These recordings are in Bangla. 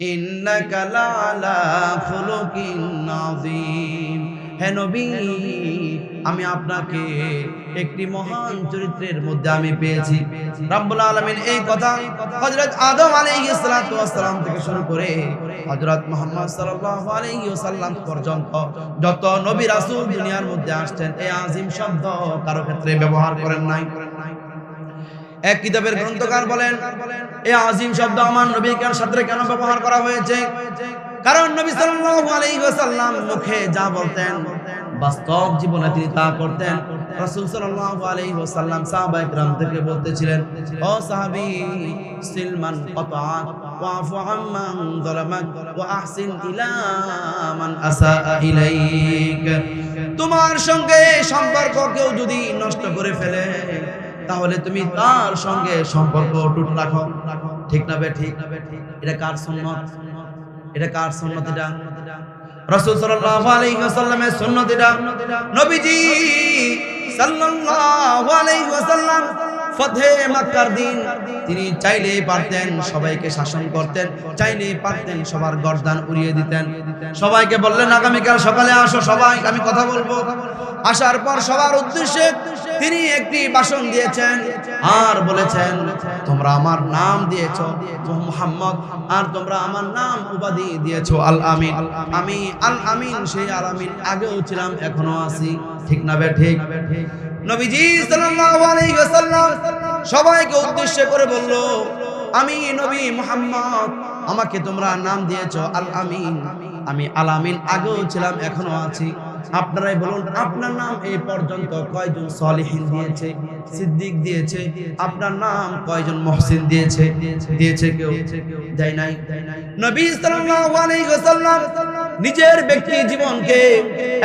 ইন্নাকা লাআলা খুলুকিন হে নবী, আমি আপনাকে একটি মহান চরিত্রের মধ্যে আমি পেয়েছি। রাব্বুল আলামিন এই কথা হযরত আদম ওয়াস থেকে শুরু করে হযরত মুহাম্মদ ওয়াসাল্লাম পর্যন্ত যত নবী রাসূল দুনিয়ার মধ্যে আসছেন, এই আজিম শব্দ কারও ক্ষেত্রে ব্যবহার করেন নাই। এক কিতাবের গ্রন্থকার বলেন এই আজিম শব্দ আমার নবীর সাথে কেন ব্যবহার করা হয়েছে কারণ নবী সাল্লাল্লাহু আলাইহি ওয়াসাল্লাম মুখে যা বলতেন বাস্তব জীবনে তিনি তা করতেন রাসূল সাল্লাল্লাহু আলাইহি ওয়াসাল্লাম সাহাবায়ে کرام থেকে বলতেছিলেন ও সাহাবী সিলমান কতাআত ওয়াফু আম্মান যালামাক ওয়া আহসিন ইলা মান আসাআ ইলাইক তোমার সঙ্গে সম্পর্ক কেউ যদি নষ্ট করে ফেলে তাহলে তুমি তার সঙ্গে সম্পর্ক অটুট রাখো। ঠিক না বে ঠিক? এটা কার সুন্নত? এটা কার সুন্নত এটা? রাসূল সাল্লাল্লাহু আলাইহি এটা। নবীজি সাল্লাল্লাহু ফতহে মক্কার দিন। তিনি চাইলেই পারতেন সবাইকে শাসন করতেন, চাইলেই পারতেন সবার গর্দান উড়িয়ে দিতেন। সবাইকে বললেন, আগামীকাল সকালে আসো সবাই, আমি কথা বলব। আসার পর সবার উদ্দেশ্যে তিনি একটি ভাষণ দিয়েছেন আর বলেছেন, তোমরা আমার নাম দিয়েছ মুহাম্মদ, আর তোমরা আমার নাম উপাধি দিয়েছ, আল আমিন। আমি আল আমিন, সেই আল আমিন আগেও ছিলাম এখনও আছি। ঠিক না বে ঠিক? নবীজি সাল্লাল্লাহু আলাইহি ওয়াসাল্লাম সবাইকে উদ্দেশ্য করে বলল, আমি নবী মুহাম্মদ, আমাকে তোমরা নাম দিয়েছ আল আমিন আমি আল আমিন আগেও ছিলাম এখনও আছি। আপনারাই বলুন, আপনার নাম এই পর্যন্ত কয়জন সলিহিন দিয়েছে? সিদ্দিক দিয়েছে, আপনার নাম কয়জন মহসিন দিয়েছে? দিয়েছে কেউ? দেয় নাই। নবী সাল্লাল্লাহু আলাইহি ওয়াসাল্লাম নিজের ব্যক্তি জীবনকে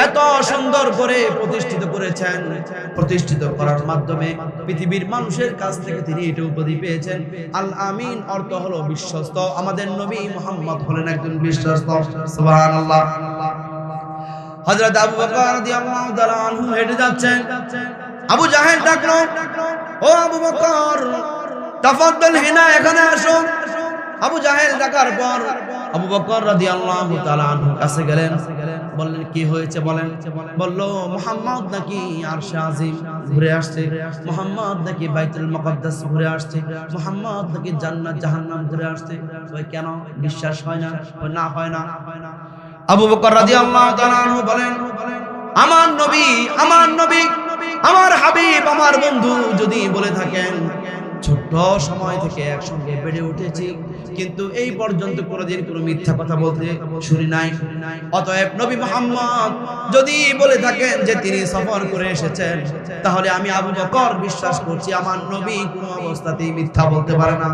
এত সুন্দর করে প্রতিষ্ঠিত করেছেন, প্রতিষ্ঠিত করার মাধ্যমে পৃথিবীর মানুষের কাছ থেকে তিনি এটা উপাধি পেয়েছেন। আল আমিন অর্থ হলো বিশ্বস্ত। আমাদের নবী মুহাম্মদ হলেন একজন বিশ্বস্ত। সুবহানাল্লাহ। হযরত আবু বকর হেঁটে যাচ্ছেন। আবু জাহেল ডাকলো, ও আবু বকর, তাফাদ্দাল হিনা, এখানে আসো। আবু জাহেল ডাকার পর আবু বকর রাদিয়াল্লাহু তাআলা আনহু কাছে গেলেন। বললেন, কি হয়েছে বলেন? বলল, মুহাম্মদ নাকি আরশে আজিম ঘুরে আসছে। মুহাম্মদ নাকি বাইতুল মুকদ্দাস ঘুরে আসছে। মুহাম্মদ নাকি জান্নাত জাহান্নাম ঘুরে আসছে। ওই কেন? বিশ্বাস হয় না? না, হয় না। আবু বকর তাআলা আনহু বলেন, আমার নবী আমার নবী, আমার হাবিব, আমার বন্ধু যদি বলে থাকেন, ছোট্ট সময় থেকে একসঙ্গে বেড়ে উঠেছি, কিন্তু এই পর্যন্ত কোনোদিন কোনো মিথ্যা কথা বলতে শুনি নাই। অতএব নবী মোহাম্মদ যদি বলে থাকেন যে তিনি সফর করে এসেছেন, তাহলে আমি আবু বকর বিশ্বাস করছি আমার নবী কোনো অবস্থাতেই মিথ্যা বলতে পারে না।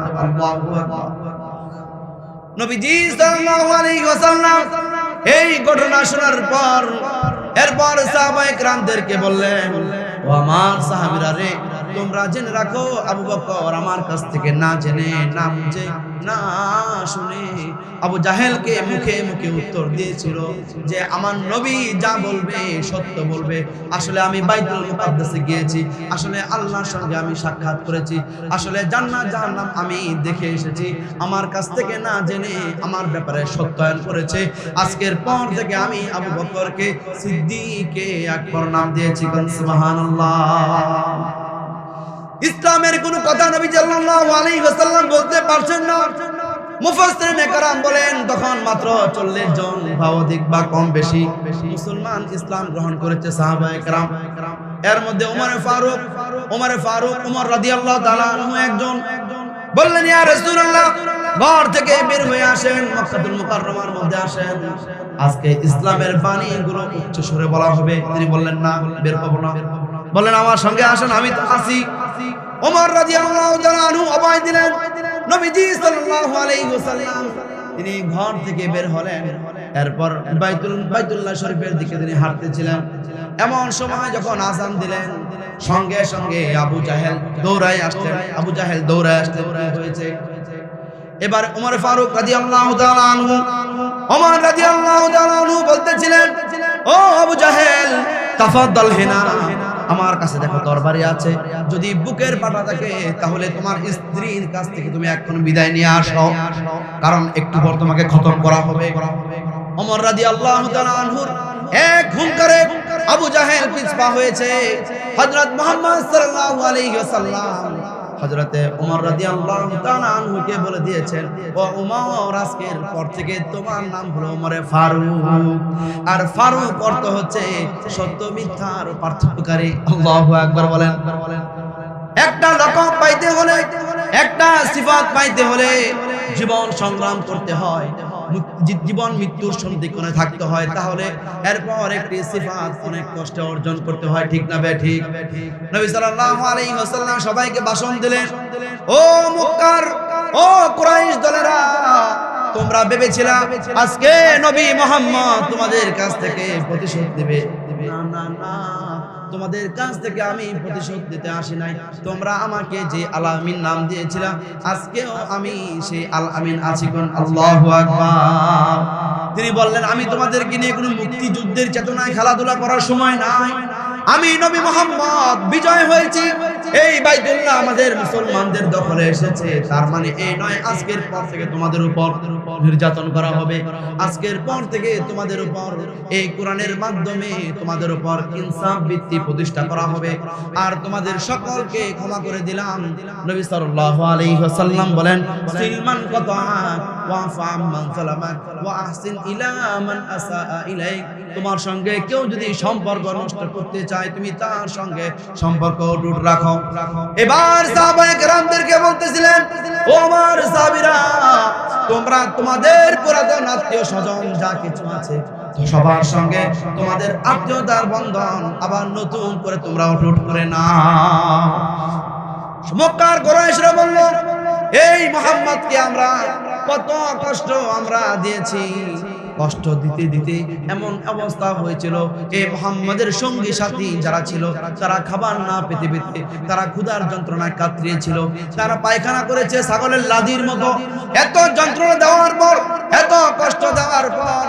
নবীজি সাল্লাল্লাহু আলাইহি ওয়াসাল্লাম ঘটনা শোনার পর এরপর সাহাবায়ে রামদেরকে বললেন ও আমার সাহাবিরা রে তোমরা জেনে রাখো, আবু বকর আমার কাছ থেকে না জেনে, না বুঝে, না শুনে আবু জাহেলকে মুখে মুখে উত্তর দিয়েছিল যে, আমার নবী যা বলবে, সত্য বলবে। আসলে আমি বাইতুল মুকাদ্দাসে গিয়েছি। আসলে আল্লাহর সঙ্গে আমি সাক্ষাৎ করেছি। আসলে জান্নাত, জাহান্নাম আমি দেখে এসেছি। আমার কাছ থেকে না জেনে আমার ব্যাপারে সত্যায়ন করেছে। আজকের পর থেকে আমি আবু বকরকে সিদ্দিকে আকবর নাম দিয়েছি। সুবহানাল্লাহ। ইসলামের কোন কথা নবী সাল্লাল্লাহু বলতে পারছেন না। মুফাসসিরিন একরাম বলেন, তখন মাত্র 40 জন বা বা কম বেশি মুসলমান ইসলাম গ্রহণ করেছে সাহাবা একরাম। এর মধ্যে ওমর ফারুক ওমর ফারুক ওমর রাদিয়াল্লাহু তাআলা আনহু একজন। বললেন রাসূলুল্লাহ, ঘর থেকে বের আসেন, মক্কাতুল মুকাররমার মধ্যে আসেন। আজকে ইসলামের বাণী গুলো উচ্চ সুরে বলা হবে। তিনি বললেন, না, বের হব না। বললেন, আমার সঙ্গে আসেন, আমি তো আছি। ওমর রাদিয়াল্লাহু তাআলা আনহু অভয় দিলেন। নবীজি সাল্লাল্লাহু আলাইহি ওয়াসাল্লাম, তিনি ঘর থেকে বের হলেন। এরপর বাইতুল, বাইতুল্লাহ শরীফের দিকে তিনি হাঁটতেছিলেন। এমন সময় যখন আজান দিলেন, সঙ্গে সঙ্গে আবু জাহেল দৌড়ায় আসতেন। আবু জাহেল দৌড়ায় আসতেন কি হয়েছে। এবার ওমর ফারুক রাদিয়াল্লাহু তাআলা আনহু, ওমর রাদিয়াল্লাহু তাআলা আনহু বলতেছিলেন, ও আবু জাহেল, তাফাদ্দাল হিনা। আমার কাছে দেখো তরবারি আছে। যদি বুকের পাটা থাকে, তাহলে তোমার স্ত্রীর কাছ থেকে তুমি এখন বিদায় নিয়ে আসো। কারণ একটু পর তোমাকে খতম করা হবে। অমর রাজি আল্লাহ আনহুর এক হুঙ্কারে আবু জাহেল পিছপা হয়েছে। হযরত মুহাম্মদ সাল্লাল্লাহু আলাইহি ওয়াসাল্লাম। হযরতে ওমর রাদিয়াল্লাহু তাআলা আনহুকে বলে দিয়েছেন, ও ওমর আজকের পর থেকে তোমার নাম হলো ওমরে ফারুক। আর ফারুক অর্থ হচ্ছে সত্য মিথ্যার পার্থক্যকারী। আল্লাহু আকবার বলেন। একটা লকব পাইতে হলে, একটা সিফাত পাইতে হলে জীবন সংগ্রাম করতে হয়। জীবন মৃত্যুর সন্ধিক্ষণে থাকতে হয়। তাহলে এরপর একটি সিফাত, অনেক কষ্টে অর্জন করতে হয়, ঠিক না বে ঠিক? নবী সাল্লাল্লাহু আলাইহি ওয়াসাল্লাম সবাইকে ভাষণ দিলেন, ও মুক্কার, ও কুরাইশ দলেরা, তোমরা ভেবেছিলা আজকে নবী মোহাম্মদ তোমাদের কাছ থেকে প্রতিশোধ দিবে না না না। তোমাদের কাছ থেকে আমি প্রতিশোধ দিতে আসি নাই। তোমরা আমাকে যে আল আমিন নাম দিয়েছিলা, আজকেও আমি সেই আল আমিন আছি কোন আল্লাহু তিনি বললেন, আমি তোমাদেরকে নিয়ে কোনো মুক্তিযুদ্ধের চেতনায় খেলাধুলা করার সময় নাই। আমি নবী মোহাম্মদ, বিজয় হয়েছি। এই বাইতুল্লাহ আমাদের মুসলমানদের দখলে এসেছে। তার মানে এই নয়, আজকের পর থেকে তোমাদের উপর নির্যাতন করা হবে। আজকের পর থেকে তোমাদের উপর এই কোরআনের মাধ্যমে তোমাদের উপর ইনসাফ ভিত্তি প্রতিষ্ঠা করা হবে। আর তোমাদের সকলকে ক্ষমা করে দিলাম। নবী সাল্লাল্লাহু আলাইহি ওয়াসাল্লাম বলেন সিলমান কতাআক ওয়া ফামান সালামাক ওয়া আহসিন ইলা মান আসাআ ইলাইক। তোমার সঙ্গে কেউ যদি সম্পর্ক নষ্ট করতে চায় তুমি তার সঙ্গে সম্পর্ক অটুট রাখো। এবার সাহাবায়ে কেরামদেরকে বলতেছিলেন ও আমার সাহাবীরা তোমরা তোমাদের পুরাতন আত্মীয় স্বজন যা কিছু আছে সবার সঙ্গে তোমাদের আত্মীয়তার বন্ধন আবার নতুন করে তোমরা অটুট করে না মক্কার গোরাইশরা বলল, এই মোহাম্মদকে আমরা কত কষ্ট আমরা দিয়েছি। কষ্ট দিতে দিতে এমন অবস্থা হয়েছিল এই মোহাম্মদের সঙ্গী সাথী যারা ছিল, তারা খাবার না পেতে পেতে তারা ক্ষুধার যন্ত্রণায় কাতরিয়েছিল। তারা পায়খানা করেছে ছাগলের লাদির মতো। এত যন্ত্রণা দেওয়ার পর, এত কষ্ট দেওয়ার পর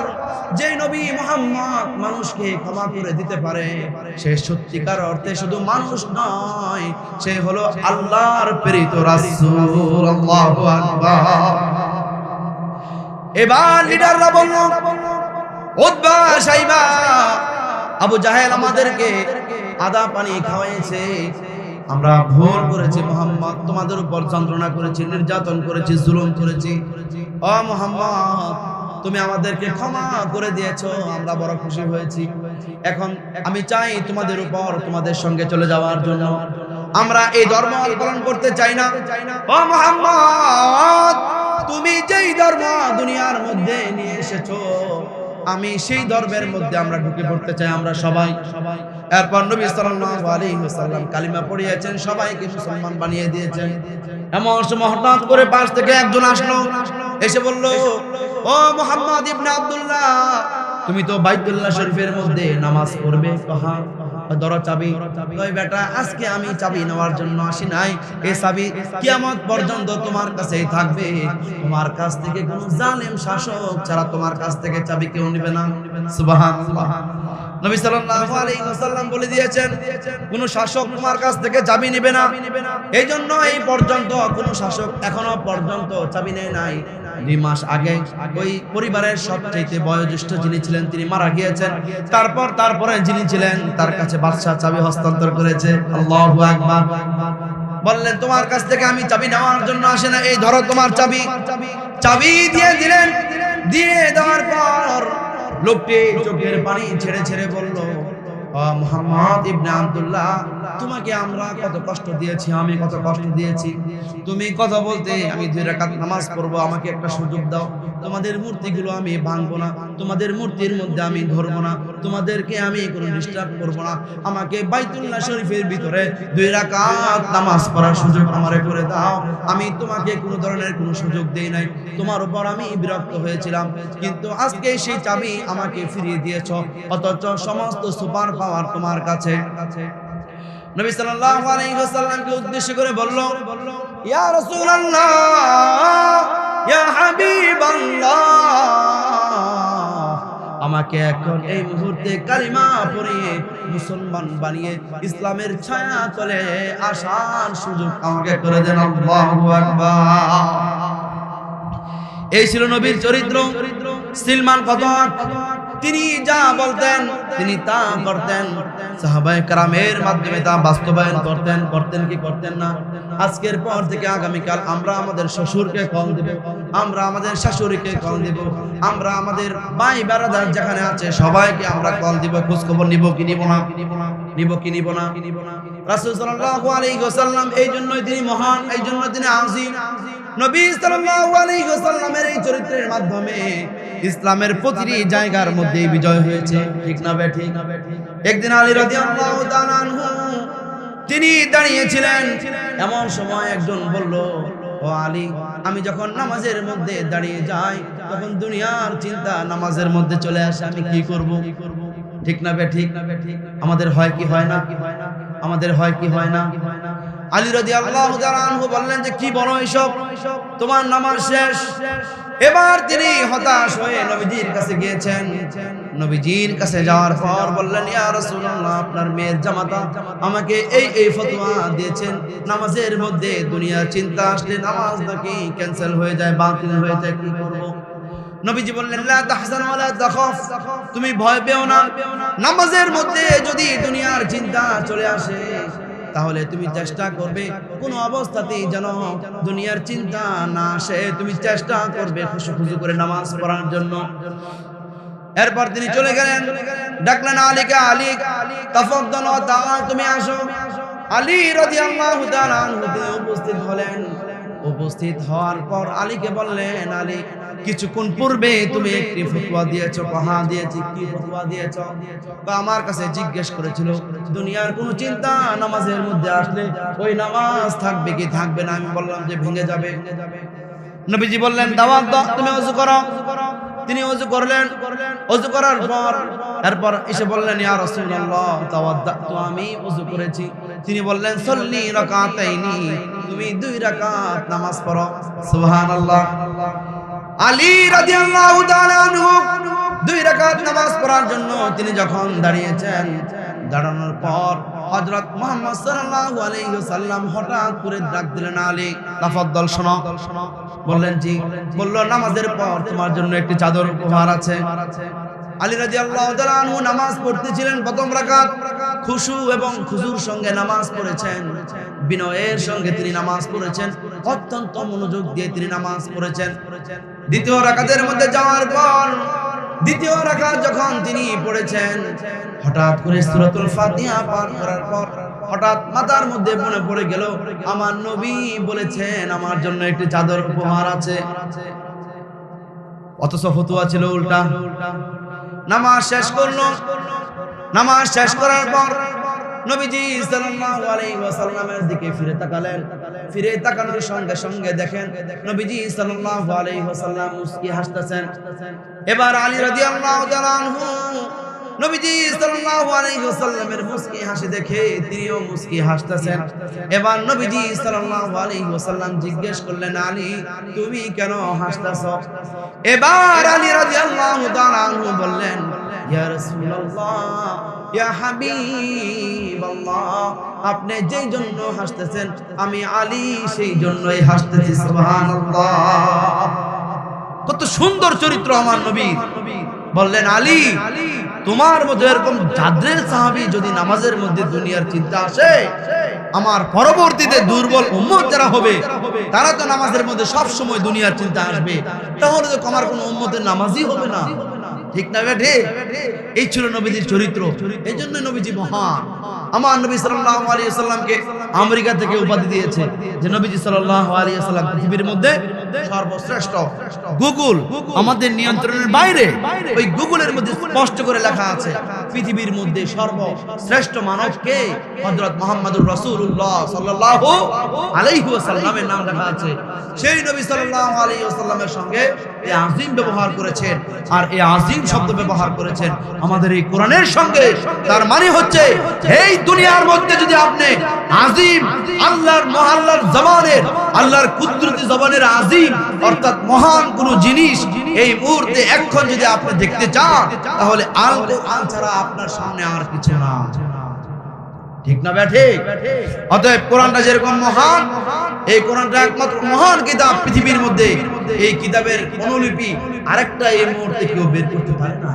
যে নবী মোহাম্মদ মানুষকে ক্ষমা করে দিতে পারে, সে সত্যিকার অর্থে শুধু মানুষ নয়, সে হলো আল্লাহর প্রেরিত রাসূল আল্লাহু আকবার এবার লিডাররা বলল উতবা সাইবা, আবু জাহেল আমাদেরকে আদা পানি খাওয়াইছে। আমরা ভুল করেছি, মোহাম্মদ তোমাদের উপর যন্ত্রণা করেছি, নির্যাতন করেছি, জুলুম করেছি। ও মোহাম্মদ, তুমি আমাদেরকে ক্ষমা করে দিয়েছ, আমরা বড় খুশি হয়েছি। এখন আমি চাই তোমাদের উপর, তোমাদের সঙ্গে চলে যাওয়ার জন্য। আমরা এই ধর্ম পালন করতে চাই না। ও মোহাম্মদ তুমি যেই ধর্ম দুনিয়ার মধ্যে নিয়ে এসেছ, আমি সেই ধর্মের মধ্যে আমরা ঢুকে পড়তে চাই, আমরা সবাই। সবাই এরপর নবী সাল্লাল্লাহু আলাইহি ওয়াসাল্লাম কালিমা পড়িয়েছেন, সবাইকে মুসলমান বানিয়ে দিয়েছেন। এমন সময় হঠাৎ করে পাশ থেকে একজন আসলো, এসে বলল, ও মোহাম্মদ ইবনে আব্দুল্লাহ, তুমি তো বাইতুল্লাহ শরীফের মধ্যে নামাজ পড়বে কহা ধরো চাবি। কই বেটা, আজকে আমি চাবি নেওয়ার জন্য আসি নাই। এই চাবি কিয়ামত পর্যন্ত তোমার কাছেই থাকবে। তোমার কাছ থেকে কোনো জালেম শাসক ছাড়া তোমার কাছ থেকে চাবি কেউ নেবে না। সুবহানাল্লাহ। নবী সাল্লাল্লাহু আলাইহি ওয়াসাল্লাম বলে দিয়েছেন, কোন শাসক তোমার কাছ থেকে চাবি নেবে না। এই পর্যন্ত কোন শাসক এখনও পর্যন্ত চাবি নেয় নাই। দুই মাস আগে ওই পরিবারের সবচাইতে বয়োজ্যেষ্ঠ যিনি ছিলেন, তিনি মারা গিয়েছেন। তারপর, তারপরে যিনি ছিলেন, তার কাছে বাদশাহ চাবি হস্তান্তর করেছে। আল্লাহু আকবার। বললেন, তোমার কাছ থেকে আমি চাবি নেওয়ার জন্য আসে না এই ধরো তোমার চাবি। চাবি দিয়ে দিলেন। দিয়ে দেওয়ার পর লোকটি চোখের পানি ছেড়ে ছেড়ে বলল, "ও মুহাম্মদ ইবনে আব্দুল্লাহ তোমাকে আমরা কত কষ্ট দিয়েছি, আমি কত কষ্ট দিয়েছি। তুমি কথা বলতে আমি দুই রাকাত নামাজ পড়ব, আমাকে একটা সুযোগ দাও। তোমাদের মূর্তিগুলো আমি ভাঙবো না, তোমাদের মূর্তির মধ্যে আমি ধরবো না, তোমাদেরকে আমি কোনো ডিস্টার্ব করব না। আমাকে বাইতুল্লাহ শরীফের ভিতরে দুই রাকাত নামাজ পড়ার সুযোগ আমারে করে দাও। আমি তোমাকে কোনো ধরনের কোনো সুযোগ দেই নাই। তোমার উপর আমি বিরক্ত হয়েছিলাম, কিন্তু আজকে সেই চাবি আমাকে ফিরিয়ে দিয়েছ, অথচ সমস্ত সুপার পাওয়ার তোমার কাছে। নবী সাল্লাল্লাহু আলাইহি ওয়াসাল্লামকে উদ্দেশ্য করে বলল, ইয়া রাসূলুল্লাহ, ইয়া হাবিবাল্লাহ, আমাকে এখন এই মুহূর্তে কালিমা পড়িয়ে মুসলমান বানিয়ে ইসলামের ছায়া তলে আসার সুযোগ আমাকে করে দেন আল্লাহু আকবার। এই ছিল নবীর চরিত্র, সিলমান কতক তিনি যা বলতেন, তিনি তা করতেন। সাহাবায়ে কারামের মাধ্যমে তা বাস্তবায়ন করতেন করতেন কি করতেন না? আজকের পর থেকে আগামীকাল আমরা আমাদের শ্বশুরকে কল দেব, আমরা আমাদের শাশুড়িকে কল দেব, আমরা আমাদের ভাই বারাদার যেখানে আছে সবাইকে আমরা কল দিব খোঁজ খবর নিব কি নিব না? নিব কি নিব না? রাসূল সাল্লাল্লাহু আলাইহি ওয়াসাল্লাম এই জন্যই তিনি মহান, এই জন্য তিনি আজিম নবী সাল্লাল্লাহু আলাইহি ওয়াসাল্লামের এই চরিত্রের মাধ্যমে ইসলামের প্রতিটি জায়গার মধ্যে বিজয় হয়েছে। ঠিক না বে ঠিক? একদিন আলী আনহু, তিনি দাঁড়িয়েছিলেন। এমন সময় একজন বলল, ও আলী, আমি যখন নামাজের মধ্যে দাঁড়িয়ে যাই, তখন দুনিয়ার চিন্তা নামাজের মধ্যে চলে আসে, আমি কি করব? ঠিক না বে ঠিক? আমাদের হয় কি হয় না? আমাদের হয় কি হয় না? আলী রাজি আল্লাহ বললেন যে, কি বলো এসব? তোমার নামাজ শেষ? এবার তিনি হতাশ হয়ে নবীজির কাছে গিয়েছেন। নবীজির কাছে যাওয়ার পর বললেন, ইয়া রাসূলুল্লাহ, আপনার মেয়ের জামাতা আমাকে এই এই ফতোয়া দিয়েছেন। নামাজের মধ্যে দুনিয়ার চিন্তা আসলে নামাজ নাকি ক্যান্সেল হয়ে যায়, বাতিল হয়ে যায়, কি করব? নবীজি বললেন, লা তাহজান ওয়ালা তাখাফ, তুমি ভয় পেও না। নামাজের মধ্যে যদি দুনিয়ার চিন্তা চলে আসে তাহলে তুমি চেষ্টা করবে কোনো অবস্থাতেই যেন দুনিয়ার চিন্তা না আসে। তুমি চেষ্টা করবে খুশু খুশু করে নামাজ পড়ার জন্য। এরপর তিনি চলে গেলেন। ডাকলেন, আলীকে, আলী তুমি আসো। আলী রাদিয়াল্লাহু তাআলা উপস্থিত হলেন। উপস্থিত হওয়ার পর আলীকে বললেন, আলী, কিছুক্ষণ পূর্বে তুমি একটি ফতোয়া দিয়েছ কহা দিয়েছি, কি ফতোয়া দিয়েছ? আমার কাছে জিজ্ঞেস করেছিল, দুনিয়ার কোনো চিন্তা নামাজের মধ্যে আসলে ওই নামাজ থাকবে কি থাকবে না? আমি বললাম যে, ভেঙে যাবে। নবীজি বললেন, দাওয়াত দাও, তুমি ওযু করো। তিনি ওযু করলেন। ওযু করার পর এরপর এসে বললেন, ইয়া রাসূলুল্লাহ তাওয়াদ্দাতু আমি ওযু করেছি। তিনি বললেন, সল্লি রাকাতাইনি। তুমি দুই রাকাত নামাজ পড়ো। সুবহানাল্লাহ। আলী রাদিয়াল্লাহু তাআলা আনহু দুই রাকাত নামাজ পড়ার জন্য তিনি যখন দাঁড়িয়েছেন, দাঁড়ানোর পর হযরত মুহাম্মদ সাল্লাল্লাহু আলাইহি ওয়াসাল্লাম হঠাৎ করে ডাক দিলেন, আলী, তাফাদ্দাল শোনো। বললেন, জি। বলল, নামাজের পর তোমার জন্য একটি চাদর উপহার আছে। আলী রাদিয়াল্লাহু তাআলা আনহু নামাজ পড়তেছিলেন প্রথম রাকাত। খুশু এবং খুজুর সঙ্গে নামাজ পড়েছেন। বিনয়ের সঙ্গে তিনি নামাজ পড়েছেন। অত্যন্ত মনোযোগ দিয়ে তিনি নামাজ পড়েছেন। দ্বিতীয় রাকাতের মধ্যে যাওয়ার পর, দ্বিতীয় রাকাত যখন তিনি পড়েছেন, হঠাৎ করে সূরাতুল ফাতিহা পার করার পর, হঠাৎ মাথার মধ্যে মনে পড়ে গেল, আমার নবী বলেছেন আমার জন্য একটি চাদর উপহার আছে। অথচ ফতুয়া ছিল উল্টা। নামাজ শেষ করল। নামাজ শেষ করার পর নবীজি সাল্লাল্লাহু আলাইহি ওয়াসাল্লামের দিকে ফিরে তাকালেন। ফিরে তাকানোর সঙ্গে সঙ্গে দেখেন নবীজি সাল্লাল্লাহু আলাইহি ওয়াসাল্লাম মুস্কি হাসতেছেন। এবার আলী রাদিয়াল্লাহু তাআলা আনহু নবীজি সাল্লাল্লাহু আলাইহি ওয়াসাল্লামের মুস্কি হাসি দেখে তিনিও মুস্কি হাসতেছেন। এবার নবীজি সাল্লাল্লাহু আলাইহি ওয়াসাল্লাম জিজ্ঞেস করলেন, আলী, তুমি কেন হাসতেছো? এবার আলী রাদিয়াল্লাহু তাআলা আনহু বললেন, ইয়া রাসূলুল্লাহ আপনি যেই জন্য হাসতেছেন, আমি আলী সেই জন্যই হাসতেছি কত সুন্দর চরিত্র আমার নবীর বললেন, আলী, তোমার মধ্যে এরকম জাদ্রের সাহাবী যদি নামাজের মধ্যে দুনিয়ার চিন্তা আসে, আমার পরবর্তীতে দুর্বল উম্মত যারা হবে, তারা তো নামাজের মধ্যে সব সময় দুনিয়ার চিন্তা আসবে। তাহলে তো আমার কোনো উম্মতের নামাজই হবে না। ঠিক না বেঠে এই ছিল নবীজির চরিত্র। এই জন্য নবীজি মহান। আমার নবী সাল্লাল্লাহু আলাইহি সাল্লামকে আমেরিকা থেকে উপাধি দিয়েছে। যে নবীজি সাল্লাল্লাহু আলাইহি সাল্লাম পৃথিবীর মধ্যে সর্বশ্রেষ্ঠ। গুগল আমাদের নিয়ন্ত্রণের বাইরে ওই গুগলের মধ্যে স্পষ্ট করে লেখা আছে। পৃথিবীর মধ্যে সর্বশ্রেষ্ঠ মানব কে হযরত মুহাম্মদুর রাসূলুল্লাহ সাল্লাল্লাহু আলাইহি ওয়াসাল্লামের নাম লেখা আছে। সেই নবী সাল্লাল্লাহু আলাইহি ওয়াসাল্লামের সঙ্গে এই আজিম ব্যবহার করেছেন আর এই আজিম শব্দ ব্যবহার করেছেন আমাদের এই কোরআনের সঙ্গে। তার মানে হচ্ছে, এই দুনিয়ার মধ্যে যদি আপনি আজিম, আল্লাহর মহাল্লার জবানের, আল্লাহর কুদরতি জবানের আজিম অর্থাৎ মহান কোন জিনিস এই মুহূর্তে এখন যদি আপনি দেখতে চান, তাহলে আল কোরআন ছাড়া আপনার সামনে আর কিছু না। ঠিক না ব্যাঠে অতএব কোরআনটা যেরকম মহান, এই কোরআনটা একমাত্র মহান কিতাব পৃথিবীর মধ্যে। এই কিতাবের অনুলিপি আরেকটা এই মুহূর্তে কেউ বের করতে পারে না